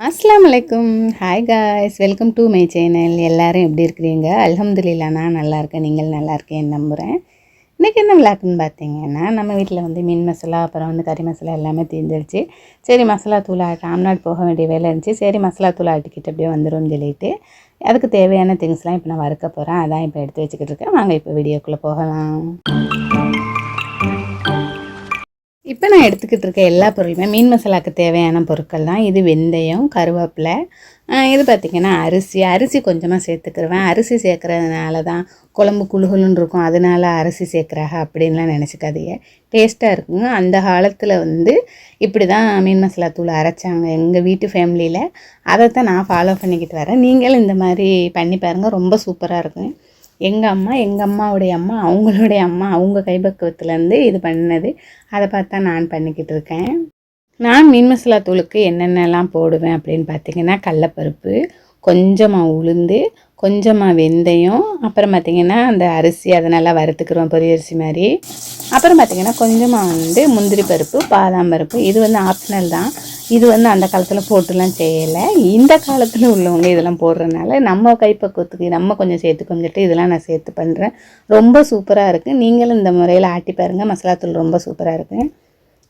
அஸ்லாம் வலைக்கும் hi guys welcome to my channel எல்லோரும் எப்படி இருக்கிறீங்க? அலமதுல்லா நான் நல்லா இருக்கேன். நீங்கள் நல்லா இருக்கேன் நம்புகிறேன் இன்றைக்கி என்ன விளாக்குன்னு பார்த்தீங்கன்னா நம்ம வீட்டில் வந்து மீன் மசாலா அப்புறம் வந்து கறி மசாலா எல்லாமே தீர்ந்துருச்சு. சரி மசாலா தூள் ஆட்ட ராம்நாடு போக வேண்டிய வேலை இருந்துச்சு. சரி மசாலா தூள் ஆட்டிக்கிட்டு அப்படியே வந்துடும் சொல்லிட்டு அதுக்கு தேவையான திங்ஸ்லாம் இப்போ நான் வறுக்க போகிறேன் அதான் இப்போ எடுத்து வச்சுக்கிட்டு இருக்கேன். வாங்க இப்போ வீடியோக்குள்ளே போகலாம். நான் எடுத்துக்கிட்டு இருக்க எல்லா பொருளுமே மீன் மசாலாவுக்கு தேவையான பொருட்கள் தான் இது வெந்தயம் கருவேப்பிலை இது பார்த்திங்கன்னா அரிசி. அரிசி கொஞ்சமாக சேர்த்துக்கிருவேன். அரிசி சேர்க்குறதுனால தான் குழம்பு குழுகுலுன்னு இருக்கும். அதனால அரிசி சேர்க்குறாங்க அப்படின்லாம் நினச்சிக்காதீங்க. டேஸ்ட்டாக இருக்குங்க. அந்த காலத்தில் வந்து இப்படி தான் மீன் மசாலா தூள் அரைச்சாங்க. எங்கள் வீட்டு ஃபேமிலியில் அதை தான் நான் ஃபாலோ பண்ணிக்கிட்டு வரேன். நீங்களும் இந்த மாதிரி பண்ணி பாருங்கள் ரொம்ப சூப்பராக இருக்கும் எங்கள் அம்மா எங்கள் அம்மாவுடைய அம்மா அவங்களுடைய அம்மா அவங்க கைபக்குவத்துலேருந்து இது பண்ணது. அதை பார்த்தா நான் பண்ணிக்கிட்டு இருக்கேன். நான் மீன் மசாலா தூளுக்கு என்னென்னலாம் போடுவேன் அப்படின்னு பார்த்தீங்கன்னா கடலப்பருப்பு கொஞ்சமாக உளுந்து கொஞ்சமாக வெந்தயம் அப்புறம் பார்த்திங்கன்னா அந்த அரிசி அதை நல்லா வறுத்துக்கிறோம் பொரியரிசி மாதிரி. அப்புறம் பார்த்திங்கன்னா கொஞ்சமாக வந்து முந்திரி பருப்பு பாதாம் பருப்பு இது வந்து ஆப்ஷனல் தான். இது வந்து அந்த காலத்தில் போட்டுலாம் செய்யலை. இந்த காலத்தில் உள்ளவங்க இதெல்லாம் போடுறதுனால நம்ம கைப்பக்குவத்துக்கு நம்ம கொஞ்சம் சேர்த்து சொல்லிட்டு இதெல்லாம் நான் சேர்த்து பண்ணுறேன் ரொம்ப சூப்பராக இருக்குது நீங்களும் இந்த முறையில் ஆட்டி பாருங்கள் மசாலா தூள் ரொம்ப சூப்பராக இருக்குது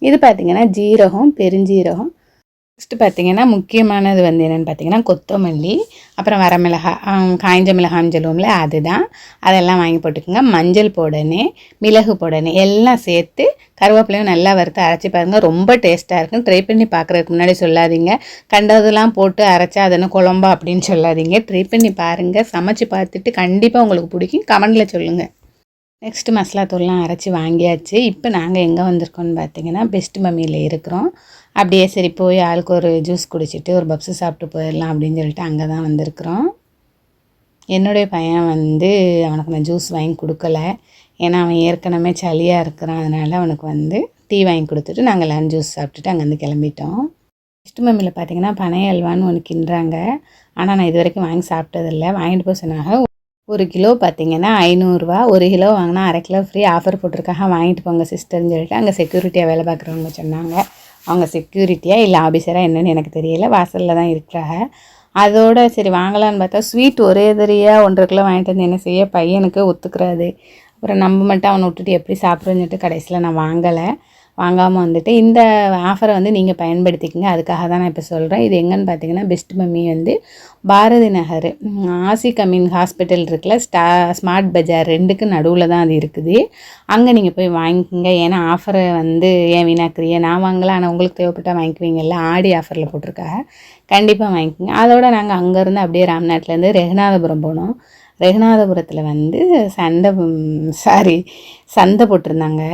இது பார்த்திங்கன்னா ஜீரகம் பெருஞ்சீரகம் நெக்ஸ்ட்டு பார்த்தீங்கன்னா முக்கியமானது வந்து என்னென்னு பார்த்தீங்கன்னா கொத்தமல்லி அப்புறம் வரமிளகா காய்ஞ்ச மிளகான்னு சொல்லுவோம்ல அதுதான். அதெல்லாம் வாங்கி போட்டுக்கோங்க. மஞ்சள் போடணும் மிளகு போடணும் எல்லாம் சேர்த்து கருவேப்பிலையும் நல்லா வறுத்து அரைச்சி பாருங்கள் ரொம்ப டேஸ்ட்டாக இருக்கும். ட்ரை பண்ணி பார்க்குறதுக்கு முன்னாடி சொல்லாதீங்க. கண்டதெல்லாம் போட்டு அரைச்சா அது என்ன குழம்பா அப்படின்னு சொல்லாதீங்க. ட்ரை பண்ணி பாருங்கள் சமைச்சு பார்த்துட்டு கண்டிப்பாக உங்களுக்கு பிடிக்கும். கமெண்டில் சொல்லுங்கள் நெக்ஸ்ட்டு மசாலா தூள்லாம் அரைச்சி வாங்கியாச்சு. இப்போ நாங்கள் எங்கே வந்திருக்கோம்னு பார்த்தீங்கன்னா பெஸ்ட் மம்மியில் இருக்கிறோம். அப்படியே சரி போய் ஆளுக்கு ஒரு ஜூஸ் குடிச்சிட்டு ஒரு பப்ஸு சாப்பிட்டு போயிடலாம் அப்படின்னு சொல்லிட்டு அங்கே தான் வந்திருக்கிறோம். என்னுடைய பையன் வந்து அவனுக்கு நான் ஜூஸ் வாங்கி கொடுக்கல. ஏன்னா அவன் ஏற்கனவே சளியாக இருக்கிறான். அதனால் அவனுக்கு வந்து டீ வாங்கி கொடுத்துட்டு நாங்கள் எல்லோரும் ஜூஸ் சாப்பிட்டுட்டு அங்கேருந்து கிளம்பிட்டோம். பெஸ்ட் மம்மியில் பார்த்தீங்கன்னா பனை அல்வான்னு ஒன்று கிண்டுறாங்க. ஆனால் நான் இது வரைக்கும் வாங்கி சாப்பிட்டதில்ல. வாங்கிட்டு போக சொன்னாங்க ஒரு கிலோ பார்த்தீங்கன்னா ஐநூறுரூவா ஒரு கிலோ வாங்கினா அரை கிலோ ஃப்ரீ ஆஃபர் போட்டிருக்காங்க. வாங்கிட்டு போங்க சிஸ்டர்னு சொல்லிட்டு அங்கே செக்யூரிட்டியாக வேலை பார்க்குறவங்க சொன்னாங்க. அவங்க செக்யூரிட்டியாக இல்லை ஆஃபீஸராக என்னென்னு எனக்கு தெரியல. வாசலில் தான் இருக்கிறாங்க. அதோட சரி வாங்கலான்னு பார்த்தா ஸ்வீட் ஒரே தரியாக ஒன்றரை கிலோ வாங்கிட்டு வந்து என்ன செய்ய? பையனுக்கு ஒத்துக்கிறாது. அப்புறம் நம்ம மட்டும் அவனை விட்டுட்டு எப்படி சாப்பிட்றோன்னு சொல்லிட்டு கடைசியில் நான் வாங்கலை. வாங்காமல் வந்துட்டு இந்த ஆஃபரை வந்து நீங்கள் பயன்படுத்திக்கங்க. அதுக்காக தான் நான் இப்போ சொல்கிறேன் இது எங்கன்னு பார்த்தீங்கன்னா பெஸ்ட் மம்மி வந்து பாரதி நகர். ஆசி கமின் ஹாஸ்பிட்டல் இருக்குல்ல ஸ்டா ஸ்மார்ட் பஜார் ரெண்டுக்கு நடுவில் தான் அது இருக்குது. அங்கே நீங்கள் போய் வாங்கிக்கோங்க. ஏன்னா ஆஃபரை வந்து ஏன் வீணாக்குறீங்க? நான் வாங்கலாம் ஆனால் உங்களுக்கு தேவைப்பட்டால் வாங்கிக்குவீங்கல்ல ஆடி ஆஃபரில் போட்டிருக்காங்க கண்டிப்பாக வாங்கிக்கோங்க. அதோட நாங்கள் அங்கேருந்து அப்படியே ராம்நாட்லேருந்து ரெகுநாதபுரம் போனோம். ரெகுநாதபுரத்தில் வந்து சண்டை சாரி சந்தை போட்டிருந்தாங்க.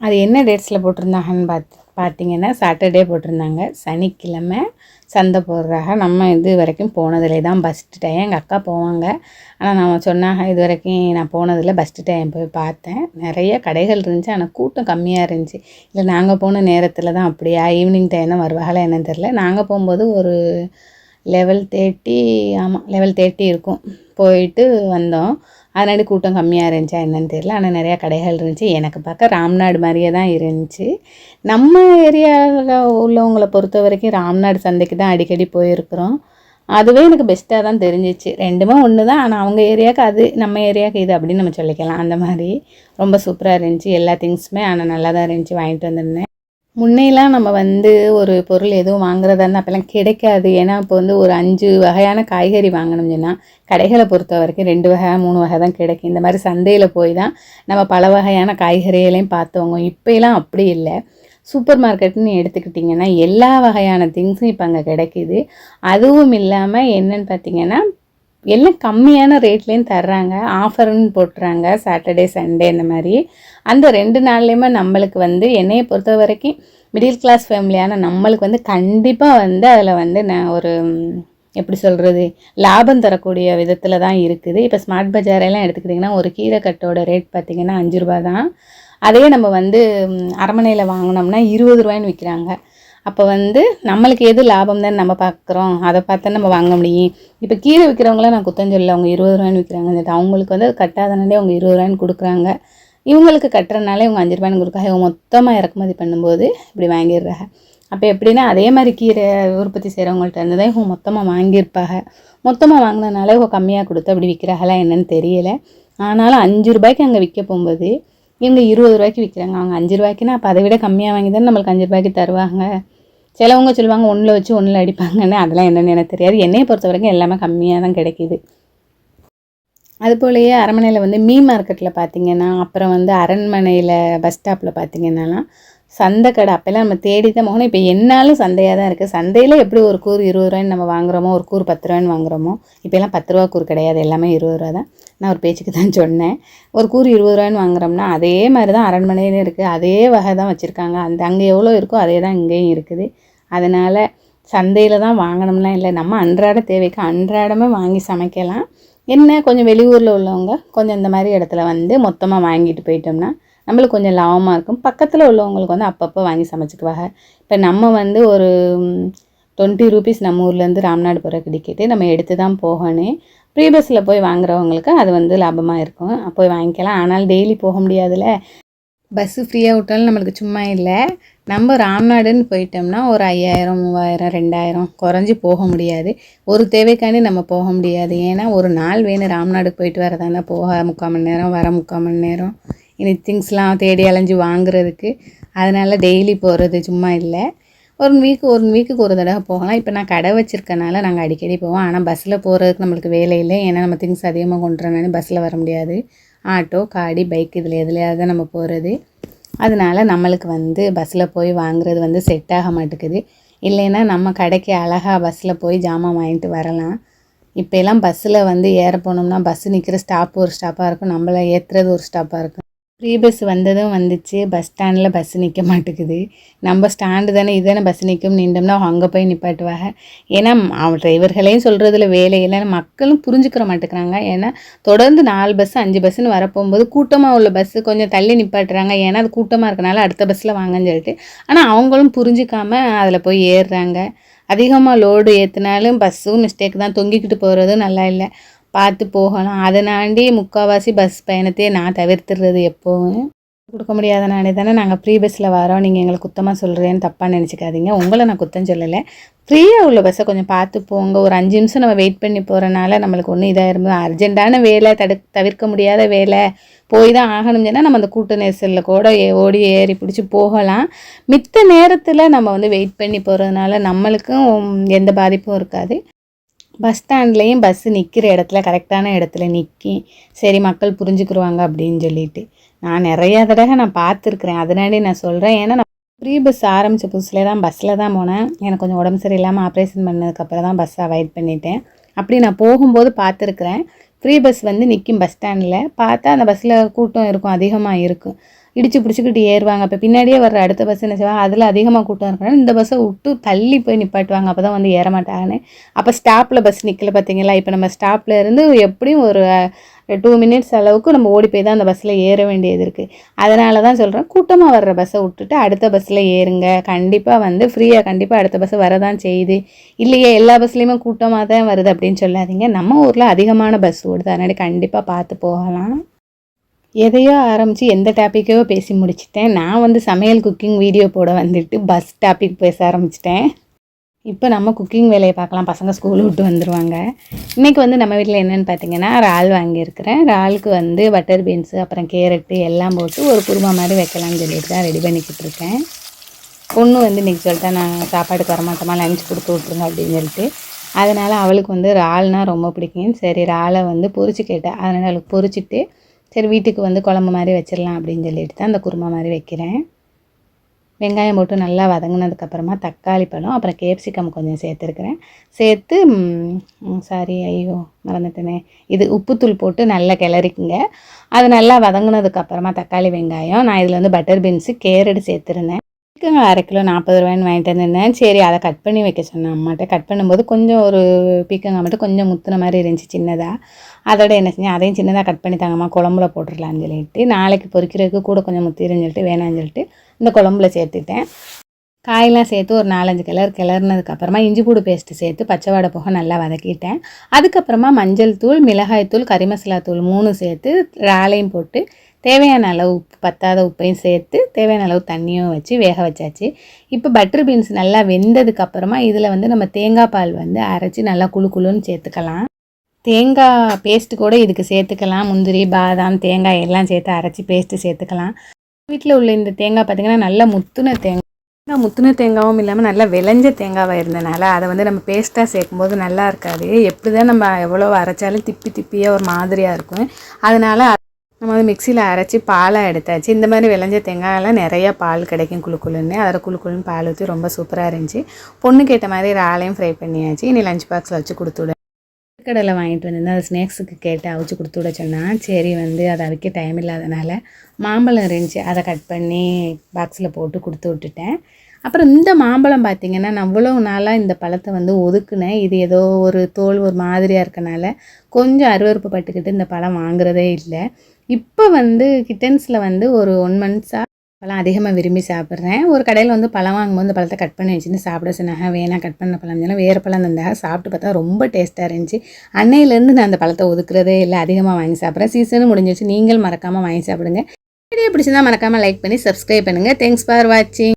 அது என்ன டேட்ஸில் போட்டிருந்தாங்கன்னு பார்த்து பார்த்தீங்கன்னா சாட்டர்டே போட்டிருந்தாங்க. சனிக்கிழமை சந்தை போடுறாங்க நம்ம இது வரைக்கும் போனதில்லை. தான் ஃபஸ்ட்டு டைம் எங்கள் அக்கா போவாங்க. ஆனால் நான் சொன்னாங்க இது வரைக்கும் நான் போனதில் ஃபஸ்ட்டு டைம் போய் பார்த்தேன். நிறைய கடைகள் இருந்துச்சு. ஆனால் கூட்டம் கம்மியாக இருந்துச்சு. இல்லை நாங்கள் போன நேரத்தில் தான் அப்படியா? ஈவினிங் டைம் தான் வருவாங்களா என்னன்னு தெரில நாங்கள் போகும்போது ஒரு லெவல் தேர்ட்டி ஆமாம் லெவல் தேர்ட்டி இருக்கும். போயிட்டு வந்தோம். அதனாடி கூட்டம் கம்மியாக இருந்துச்சா என்னன்னு தெரியல. ஆனால் நிறையா கடைகள் இருந்துச்சு. எனக்கு பார்க்க ராம்நாடு மாதிரியே தான் இருந்துச்சு. நம்ம ஏரியாவில் உள்ளவங்களை பொறுத்த வரைக்கும் ராம்நாடு சந்தைக்கு தான் அடிக்கடி போயிருக்கிறோம். அதுவே எனக்கு பெஸ்ட்டாக தான் தெரிஞ்சிச்சு. ரெண்டுமே ஒன்று தான் ஆனால் அவங்க ஏரியாவுக்கு அது நம்ம ஏரியாவுக்கு இது அப்படின்னு நம்ம சொல்லிக்கலாம். அந்த மாதிரி ரொம்ப சூப்பராக இருந்துச்சு. எல்லா திங்ஸுமே ஆனால் நல்லா தான் இருந்துச்சு. வாங்கிட்டு வந்திருந்தேன். முன்னையெல்லாம் நம்ம வந்து ஒரு பொருள் எதுவும் வாங்குறதா இருந்தால் அப்போல்லாம் கிடைக்காது. ஏன்னா இப்போ வந்து ஒரு அஞ்சு வகையான காய்கறி வாங்கணும் சொன்னால் கடைகளை பொறுத்த வரைக்கும் ரெண்டு வகை மூணு வகை தான் கிடைக்கும். இந்த மாதிரி சந்தையில் போய் தான் நம்ம பல வகையான காய்கறிகளையும் பார்த்தவங்க இப்போலாம் அப்படி இல்லை. சூப்பர் மார்க்கெட்னு எடுத்துக்கிட்டிங்கன்னா எல்லா வகையான திங்ஸும் இப்போ அங்கே கிடைக்கிது. அதுவும் இல்லாமல் என்னன்னு பார்த்தீங்கன்னா எல்லாம் கம்மியான ரேட்லேயும் தர்றாங்க. ஆஃபர்னு போட்டுறாங்க. சாட்டர்டே சண்டே இந்த மாதிரி. அந்த ரெண்டு நாள்லேயுமே நம்மளுக்கு வந்து என்னையை பொறுத்த வரைக்கும் மிடில் கிளாஸ் ஃபேமிலியான நம்மளுக்கு வந்து கண்டிப்பாக வந்து அதில் வந்து நான் ஒரு எப்படி சொல்கிறது லாபம் தரக்கூடிய விதத்தில் தான் இருக்குது. இப்போ ஸ்மார்ட் பஜாரெல்லாம் எடுத்துக்கிட்டிங்கன்னா ஒரு கீரை கட்டோட ரேட் பார்த்திங்கன்னா அஞ்சு ரூபா தான். அதே நம்ம வந்து அரமனையில் வாங்கினோம்னா இருபது ரூபாய்ன்னு விற்கிறாங்க அப்போ வந்து நம்மளுக்கு எது லாபம் தான் நம்ம பார்க்குறோம் அதை பார்த்தா நம்ம வாங்க முடியும். இப்போ கீரை விற்கிறவங்களாம் நான் குத்தம் சொல்லல. அவங்க இருபது ரூபான்னு விற்கிறாங்க அவங்களுக்கு வந்து அது கட்டாதனாலே அவங்க இருபது ரூபான்னு கொடுக்குறாங்க. இவங்களுக்கு கட்டுறதுனால இவங்க அஞ்சு ரூபான்னு கொடுக்காங்க இவங்க மொத்தமாக இறக்குமதி பண்ணும்போது இப்படி வாங்கிடுறாங்க. அப்போ எப்படின்னா அதே மாதிரி கீரை உற்பத்தி செய்கிறவங்கள்ட்ட இருந்து தான் இவங்க மொத்தமாக வாங்கியிருப்பாங்க. மொத்தமாக வாங்கினதுனால இவங்க கம்மியாக கொடுத்து அப்படி விற்கிறாங்களா என்னன்னு தெரியலை. ஆனாலும் அஞ்சு ரூபாய்க்கு அங்கே விற்க போகும்போது இவங்க இருபது ரூபாய்க்கு விற்கிறாங்க அவங்க அஞ்சு ரூபாய்க்குன்னா அப்போ அதை விட கம்மியாக வாங்கி தானே நம்மளுக்கு அஞ்சு ரூபாய்க்கு தருவாங்க. சிலவங்க சொல்லுவாங்க ஒன்றில் வச்சு ஒன்றில் அடிப்பாங்கன்னு. அதெல்லாம் என்னென்னு எனக்கு தெரியாது. என்னையை பொறுத்த வரைக்கும் எல்லாமே கம்மியாக தான் கிடைக்கிது. அதுபோலயே அரண்மனையில் வந்து மீ மார்க்கெட்டில் பார்த்தீங்கன்னா அப்புறம் வந்து அரண்மனையில் பஸ் ஸ்டாப்பில் பார்த்தீங்கன்னாலாம் சந்தை கடை அப்போல்லாம் நம்ம தேடி தான் போகணும் இப்போ என்னாலும் சந்தையாக தான் இருக்குது சந்தையில் எப்படி ஒரு கூறு இருபது ரூபாய்ன்னு நம்ம வாங்குறோமோ ஒரு கூறு பத்து ரூபான்னு வாங்குறோமோ இப்போலாம் பத்து ரூபா கூறு கிடையாது. எல்லாமே இருபது ரூபா தான். நான் ஒரு பேச்சுக்கு தான் சொன்னேன். ஒரு கூறு இருபது ரூபான்னு வாங்குறோம்னா அதே மாதிரி தான் அரண்மனையிலே இருக்குது அதே வகை தான் வச்சுருக்காங்க. அந்த அங்கே எவ்வளோ இருக்கோ அதே தான் இங்கேயும் இருக்குது. அதனால் சந்தையில் தான் வாங்கணும்லாம் இல்லை. நம்ம அன்றாட தேவைக்கு அன்றாடமே வாங்கி சமைக்கலாம். என்ன கொஞ்சம் வெளியூரில் உள்ளவங்க கொஞ்சம் இந்த மாதிரி இடத்துல வந்து மொத்தமாக வாங்கிட்டு போயிட்டோம்னா நம்மளுக்கு கொஞ்சம் லாபமாக இருக்கும். பக்கத்தில் உள்ளவங்களுக்கு வந்து அப்பப்போ வாங்கி சமைச்சிக்குவாங்க. இப்போ நம்ம வந்து ஒரு டுவெண்ட்டி ருபீஸ் நம்ம ஊர்லேருந்து ராம்நாடு போகிற கிடைக்கிட்டு நம்ம எடுத்து தான் போகணும். ப்ரீ பஸ்ஸில் போய் வாங்குறவங்களுக்கு அது வந்து லாபமாக இருக்கும். போய் வாங்கிக்கலாம். ஆனால் டெய்லி போக முடியாதுல்ல. பஸ்ஸு ஃப்ரீயாக விட்டாலும் நம்மளுக்கு சும்மா இல்லை. நம்ம ராம்நாடுன்னு போயிட்டோம்னா ஒரு ஐயாயிரம் மூவாயிரம் ரெண்டாயிரம் குறைஞ்சி போக முடியாது. ஒரு தேவைக்காண்டி நம்ம போக முடியாது. ஏன்னா ஒரு நாள் வேணும் ராம்நாடுக்கு போயிட்டு வரதானே போக முக்கால் மணி நேரம் வர முக்கால் மணி நேரம். இனி திங்ஸ்லாம் தேடி அலைஞ்சு வாங்குறதுக்கு. அதனால் டெய்லி போகிறது சும்மா இல்லை. ஒரு வீக்கு ஒரு வீக்குக்கு ஒரு தடவை போகலாம். இப்போ நான் கடை வச்சுருக்கனால நாங்கள் அடிக்கடி போவோம். ஆனால் பஸ்ஸில் போகிறதுக்கு நம்மளுக்கு வேலை இல்லை. ஏன்னா நம்ம திங்ஸ் அதிகமாக கொண்டு வரனால பஸ்ஸில் வர முடியாது. ஆட்டோ காடி பைக் இதில் எதுலையாவது தான் நம்ம போகிறது அதனால நம்மளுக்கு வந்து பஸ்ஸில் போய் வாங்குறது வந்து செட் ஆக மாட்டேங்குது. இல்லைன்னா நம்ம கடைக்கு அழகாக பஸ்ஸில் போய் ஜாமான் வாங்கிட்டு வரலாம். இப்போ எல்லாம் பஸ்ஸில் வந்து ஏற போனோம்னா பஸ்ஸு நிற்கிற ஸ்டாப் ஒரு ஸ்டாப்பாக இருக்கும். நம்மளை ஏற்றுறது ஒரு ஸ்டாப்பாக இருக்கும். ஃப்ரீ பஸ் வந்ததும் வந்துச்சு. பஸ் ஸ்டாண்டில் பஸ் நிற்க மாட்டேங்குது. நம்ம ஸ்டாண்டு தானே இதுதானே பஸ் நிற்கும் நின்றோம்னா அங்கே போய் நிப்பாட்டுவாங்க. ஏன்னா அவன் டிரைவர்களையும் சொல்கிறதுல வேலை இல்லை. மக்களும் புரிஞ்சுக்கிற மாட்டேங்கிறாங்க. ஏன்னா தொடர்ந்து நாலு பஸ் அஞ்சு பஸ்ஸுன்னு வரப்போகும்போது கூட்டமாக உள்ள பஸ்ஸு கொஞ்சம் தள்ளி நிப்பாட்டுறாங்க. ஏன்னா அது கூட்டமாக இருக்கனால அடுத்த பஸ்ஸில் வாங்கன்னு சொல்லிட்டு. ஆனால் அவங்களும் புரிஞ்சிக்காமல் அதில் போய் ஏறுறாங்க. அதிகமாக லோடு ஏற்றினாலும் பஸ்ஸும் மிஸ்டேக் தான். தொங்கிக்கிட்டு போகிறதும் நல்லா இல்லை. பார்த்து போகலாம் அதனாண்டி முக்கால்வாசி பஸ் பயணத்தையே நான் தவிர்த்துடுறது எப்போவும். கொடுக்க முடியாதனாலே தானே நாங்கள் ஃப்ரீ பஸ்ஸில் வரோம். நீங்கள் எங்களை குத்தமாக சொல்கிறேன்னு தப்பாக நினச்சிக்காதீங்க. உங்களை நான் குத்தம் சொல்லலை. ஃப்ரீயாக உள்ள பஸ்ஸை கொஞ்சம் பார்த்து போங்க. ஒரு அஞ்சு நிமிஷம் நம்ம வெயிட் பண்ணி போகிறனால நம்மளுக்கு ஒன்றும் இதாக இருந்தது அர்ஜென்ட்டான வேலை தடு தவிர்க்க முடியாத வேலை போய் தான் ஆகணும் சொன்னால் நம்ம அந்த கூட்ட நெரிசலில் கூட ஓடி ஏறி பிடிச்சி போகலாம். மித்த நேரத்தில் நம்ம வந்து வெயிட் பண்ணி போகிறதுனால நம்மளுக்கும் எந்த பாதிப்பும் இருக்காது. பஸ் ஸ்டாண்ட்லேயும் பஸ்ஸு நிற்கிற இடத்துல கரெக்டான இடத்துல நிற்கி சரி மக்கள் புரிஞ்சுக்கிருவாங்க அப்படின்னு சொல்லிட்டு. நான் நிறையா தடவை நான் பார்த்துருக்குறேன். அதனாடி நான் சொல்கிறேன் ஏன்னா நான் ஃப்ரீ பஸ் ஆரம்பித்த புதுசில் தான் பஸ்ஸில் தான் போனேன். எனக்கு கொஞ்சம் உடம்பு சரியில்லாமல் ஆப்ரேஷன் பண்ணதுக்கப்புறம் தான் பஸ் அவாய்ட் பண்ணிட்டேன். அப்படி நான் போகும்போது பார்த்துருக்குறேன். ஃப்ரீ பஸ் வந்து நிற்கும் பஸ் ஸ்டாண்டில் பார்த்தா அந்த பஸ்ஸில் கூட்டம் இருக்கும் அதிகமாக இருக்கும். இடித்து பிடிச்சிக்கிட்டு ஏறுவாங்க. அப்போ பின்னாடியே வர்ற அடுத்த பஸ் என்ன செய்வாங்க? அதில் அதிகமாக கூட்டம் இருக்கணும் இந்த பஸ்ஸை விட்டு தள்ளி போய் நிப்பாட்டுவாங்க. அப்போ தான் வந்து ஏற மாட்டாங்கன்னு. அப்போ ஸ்டாப்பில் பஸ் நிற்கல பார்த்தீங்களா இப்போ நம்ம ஸ்டாப்பில் இருந்து எப்படியும் ஒரு டூ மினிட்ஸ் அளவுக்கு நம்ம ஓடி போய் தான் அந்த பஸ்ஸில் ஏற வேண்டியது இருக்குது அதனால தான் சொல்கிறேன் கூட்டமாக வர்ற பஸ்ஸை விட்டுட்டு அடுத்த பஸ்ஸில் ஏறுங்க. கண்டிப்பாக வந்து ஃப்ரீயாக கண்டிப்பாக அடுத்த பஸ் வரதான் செய்யுது. இல்லையே எல்லா பஸ்லேயுமே கூட்டமாக தான் வருது அப்படின்னு சொல்லாதீங்க. நம்ம ஊரில் அதிகமான பஸ் ஓடுது. அதனால கண்டிப்பாக பார்த்து போகலாம். எதையோ ஆரம்பித்து எந்த டாப்பிக்கோ பேசி முடிச்சிட்டேன். நான் வந்து சமையல் குக்கிங் வீடியோ போட வந்துட்டு பஸ் டாபிக் பேச ஆரம்பிச்சிட்டேன். இப்போ நம்ம குக்கிங் வேலையை பார்க்கலாம். பசங்க ஸ்கூல் விட்டு வந்துடுவாங்க இன்றைக்கி வந்து நம்ம வீட்டில் என்னென்னு பார்த்தீங்கன்னா இறால் வாங்கியிருக்கிறேன். இறாலுக்கு வந்து பட்டர் பீன்ஸு அப்புறம் கேரட்டு எல்லாம் போட்டு ஒரு குருமா மாதிரி வைக்கலாம்னு சொல்லிட்டு தான் ரெடி பண்ணிக்கிட்டு இருக்கேன். பொண்ணு வந்து இன்றைக்கி சொல்லிட்டா நான் சாப்பாடுக்கு வரமாட்டோமா லஞ்ச் கொடுத்து விட்ருங்க அப்படின்னு சொல்லிட்டு. அதனால் அவளுக்கு வந்து இறால்னால் ரொம்ப பிடிக்கும். சரி இறாலை வந்து பொரிச்சு கேட்டேன். அதனால் அவளுக்கு பொரிச்சிட்டு சரி வீட்டுக்கு வந்து குழம்பு மாதிரி வச்சிடலாம் அப்படின்னு சொல்லிட்டு தான் அந்த குருமா மாதிரி வைக்கிறேன். வெங்காயம் போட்டு நல்லா வதங்கினதுக்கப்புறமா தக்காளி பழம் அப்புறம் கேப்சிகம் கொஞ்சம் சேர்த்துருக்குறேன். சேர்த்து சாரி ஐயோ மறந்துட்டேனே. இது உப்புத்தூள் போட்டு நல்லா கிளறிக்குங்க. அது நல்லா வதங்கினதுக்கப்புறமா தக்காளி வெங்காயம் நான் இதில் வந்து பட்டர் பீன்ஸு கேரட் சேர்த்துருந்தேன். சிக்கன் அரை கிலோ நாற்பது ரூபாய்னு வாங்கிட்டு வந்திருந்தேன். சரி அதை கட் பண்ணி வைக்க சொன்னேன் அம்மாட்ட. கட் பண்ணும்போது கொஞ்சம் ஒரு பீக்கங்காய் மட்டும் கொஞ்சம் முத்துன மாதிரி இருந்துச்சு சின்னதாக அதோட என்ன செஞ்சேன் அதையும் சின்னதாக கட் பண்ணி தாங்கம்மா குழம்புல போட்டுடலான்னு சொல்லிட்டு நாளைக்கு பொறிக்கிறதுக்கு கூட கொஞ்சம் முத்திருன்னு சொல்லிட்டு வேணான்னு சொல்லிட்டு இந்த குழம்புல சேர்த்துட்டேன். காயெல்லாம் சேர்த்து ஒரு நாலஞ்சு கிளர் கிளறுனதுக்கப்புறமா இஞ்சி பூடு பேஸ்ட்டு சேர்த்து பச்சை வடை போக நல்லா வதக்கிட்டேன். அதுக்கப்புறமா மஞ்சள் தூள் மிளகாய் தூள் கறி மசாலா தூள் மூணு சேர்த்து ராலையும் போட்டு தேவையான அளவு உப்பு பத்தாத உப்பையும் சேர்த்து தேவையான அளவு தண்ணியும் வச்சு வேக வச்சாச்சு. இப்போ பட்டர் பீன்ஸ் நல்லா வெந்ததுக்கப்புறமா இதில் வந்து நம்ம தேங்காய் பால் வந்து அரைச்சி நல்லா குழு குழுன்னு சேர்த்துக்கலாம். தேங்காய் பேஸ்ட்டு கூட இதுக்கு சேர்த்துக்கலாம். முந்திரி பாதாம் தேங்காய் எல்லாம் சேர்த்து அரைச்சி பேஸ்ட்டு சேர்த்துக்கலாம். வீட்டில் உள்ள இந்த தேங்காய் பார்த்திங்கன்னா நல்லா முத்துன தேங்காய். தேங்காய் முத்துன தேங்காவும் இல்லாமல் நல்லா விளைஞ்ச தேங்காவாக இருந்தனால அதை வந்து நம்ம பேஸ்ட்டாக சேர்க்கும்போது நல்லா இருக்காது. எப்படி தான் நம்ம எவ்வளோ அரைச்சாலும் திப்பி திப்பியாக ஒரு மாதிரியாக இருக்கும். அதனால் நம்ம வந்து மிக்சியில் அரைச்சி பாலாக எடுத்தாச்சு. இந்த மாதிரி விளைஞ்ச தேங்காயெல்லாம் நிறையா பால் கிடைக்கும் குழு குழுன்னு. அதில் குழு குழுன்னு பால் ஊற்றி ரொம்ப சூப்பராக இருந்துச்சு. பொண்ணுக்கு ஏற்ற மாதிரி இறாலையும் ஃப்ரை பண்ணியாச்சு. இனி லஞ்ச் பாக்ஸில் வச்சு கொடுத்து விட. கடலை வாங்கிட்டு வந்திருந்தேன் அதை ஸ்நாக்ஸுக்கு கேட்டு அவிச்சு கொடுத்து விட சொன்னால் சரி வந்து அதை அவிக்க டைம் இல்லாதனால மாம்பழம் இருந்துச்சு. அதை கட் பண்ணி பாக்ஸில் போட்டு கொடுத்து விட்டுட்டேன். அப்புறம் இந்த மாம்பழம் பார்த்திங்கன்னா நான் அவ்வளோ நாளாக இந்த பழத்தை வந்து ஒதுக்குனேன். இது ஏதோ ஒரு தோல் ஒரு மாதிரியாக இருக்கனால கொஞ்சம் அருவறுப்பு பட்டுக்கிட்டு இந்த பழம் வாங்குறதே இல்லை. இப்போ வந்து கிட்டன்ஸில் வந்து ஒரு ஒன் மந்த்ஸாக பழம் அதிகமாக விரும்பி சாப்பிட்றேன். ஒரு கடையில் வந்து பழம் வாங்கும்போது இந்த பழத்தை கட் பண்ணி வச்சுன்னு சாப்பிட சொன்னாங்க. வேணாம் கட் பண்ண பழம் சொன்னால் வேறு பழம் தந்தாக சாப்பிட்டு பார்த்தா ரொம்ப டேஸ்ட்டாக இருந்துச்சு. அன்னையிலேருந்து நான் அந்த பழத்தை ஒதுக்குறதே இல்லை. அதிகமாக வாங்கி சாப்பிட்றேன். சீசனும் முடிஞ்சிச்சு நீங்கள் மறக்காமல் வாங்கி சாப்பிடுங்க. வீடியோ பிடிச்சிருந்தா மறக்காமல் லைக் பண்ணி சப்ஸ்கிரைப் பண்ணுங்கள் தேங்க்ஸ் ஃபார் வாட்சிங்